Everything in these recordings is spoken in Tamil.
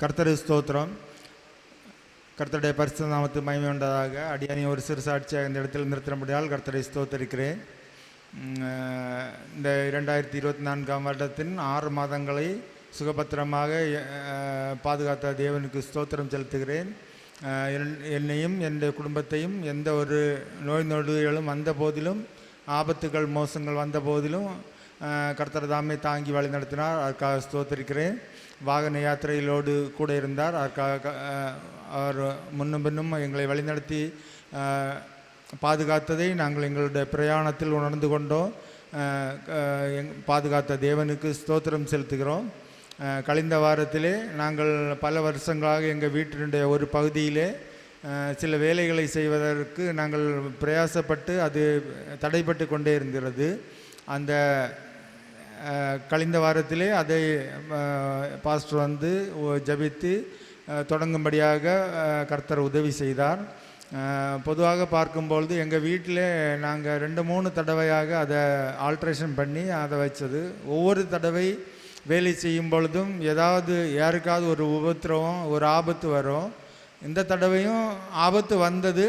கர்த்தரு ஸ்தோத்திரம். கர்த்தருடைய பரிசு நாமத்து மகிமை உண்டதாக அடியானி ஒரு சிறு சாட்சியாக இந்த இடத்தில் நிறுத்தினபடியால் கர்த்தரை ஸ்தோத்தரிக்கிறேன். இந்த இரண்டாயிரத்தி இருபத்தி நான்காம் வருடத்தின் ஆறு மாதங்களை சுகபத்திரமாக பாதுகாத்த தேவனுக்கு ஸ்தோத்திரம் செலுத்துகிறேன். என்- என்னையும் என்னுடைய குடும்பத்தையும் எந்த ஒரு நோய் நொடிகளும் வந்த போதிலும் ஆபத்துகள் மோசங்கள் வந்த போதிலும் கர்த்தர் தாமே தாங்கி வழி நடத்தினார். அதுக்காக ஸ்தோத்தரிக்கிறேன். வாகன யாத்திரையிலோடு கூட இருந்தார். அதற்காக அவர் முன்னும் பின்னும் எங்களை வழிநடத்தி பாதுகாத்ததை நாங்கள் எங்களுடைய பிரயாணத்தில் உணர்ந்து கொண்டோம். எங்- பாதுகாத்த தேவனுக்கு ஸ்தோத்திரம் செலுத்துகிறோம். கழிந்த வாரத்திலே நாங்கள் பல வருஷங்களாக எங்கள் வீட்டினுடைய ஒரு பகுதியிலே சில வேலைகளை செய்வதற்கு நாங்கள் பிரயாசப்பட்டு அது தடைப்பட்டு கொண்டே இருந்தது. அந்த கழிந்த வாரத்திலே அதை பாஸ்டர் வந்து ஜபித்து ஜெபித்து தொடங்கும்படியாக கர்த்தர் உதவி செய்தார். பொதுவாக பார்க்கும்பொழுது எங்கள் வீட்டில் நாங்கள் ரெண்டு மூணு தடவையாக அதை ஆல்ட்ரேஷன் பண்ணி அதை வச்சது. ஒவ்வொரு தடவை வேலை செய்யும் பொழுதும் ஏதாவது யாருக்காவது ஒரு உபத்திரவம் ஒரு ஆபத்து வரும். இந்த தடவையும் ஆபத்து வந்தது.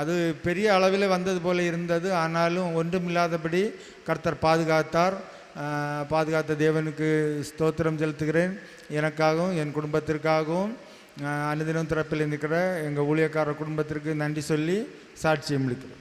அது பெரிய அளவில் வந்தது போல இருந்தது. ஆனாலும் ஒன்றுமில்லாதபடி கர்த்தர் பாதுகாத்தார். பாதுகாத்த தேவனுக்கு ஸ்தோத்திரம் செலுத்துகிறேன். எனக்காகவும் என் குடும்பத்திற்காகவும் அனுதினம் திறப்பில் இருக்கிற எங்கள் ஊழியக்கார குடும்பத்திற்கு நன்றி சொல்லி சாட்சியம் அளிக்கிறேன்.